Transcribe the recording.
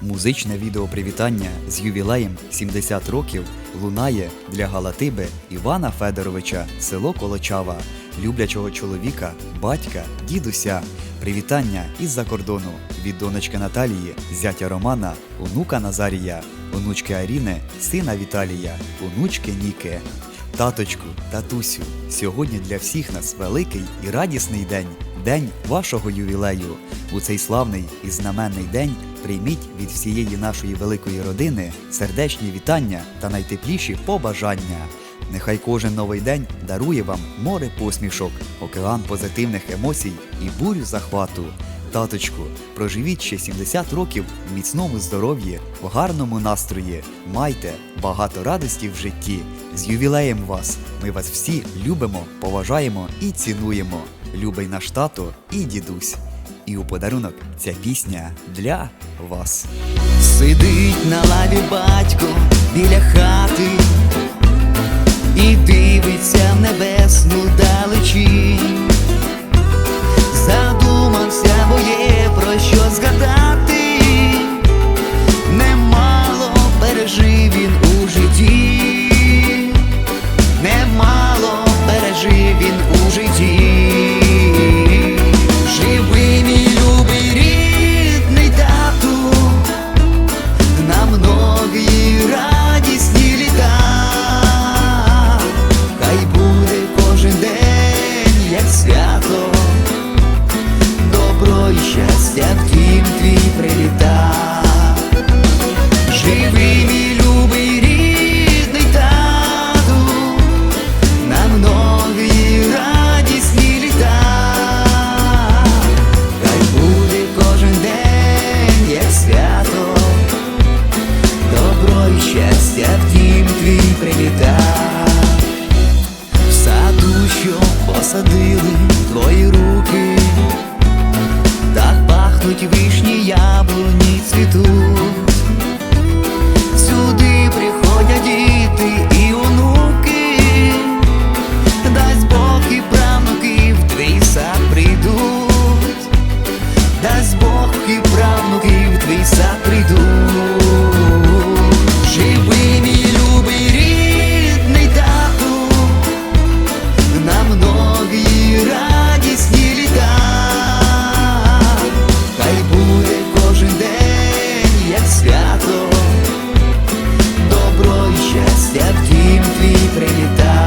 Музичне відео привітання з ювілеєм 70 років лунає для Галатиби Івана Федоровича, село Колочава, люблячого чоловіка, батька, дідуся. Привітання із-за кордону від донечки Наталії, зятя Романа, онука Назарія, онучки Аріни, сина Віталія, онучки Ніки. Таточку, татусю, сьогодні для всіх нас великий і радісний день, день вашого ювілею. У цей славний і знаменний день прийміть від всієї нашої великої родини сердечні вітання та найтепліші побажання. Нехай кожен новий день дарує вам море посмішок, океан позитивних емоцій і бурю захвату. Таточку, проживіть ще 70 років в міцному здоров'ї, в гарному настрої. Майте багато радості в житті. З ювілеєм вас! Ми вас всі любимо, поважаємо і цінуємо. Любий наш тато і дідусь. І у подарунок ця пісня для вас. Сидить на лаві батько біля хати і дивиться в небесну і щастя в дім твій приліта. Свято, добро і щастя в дім твій приліта.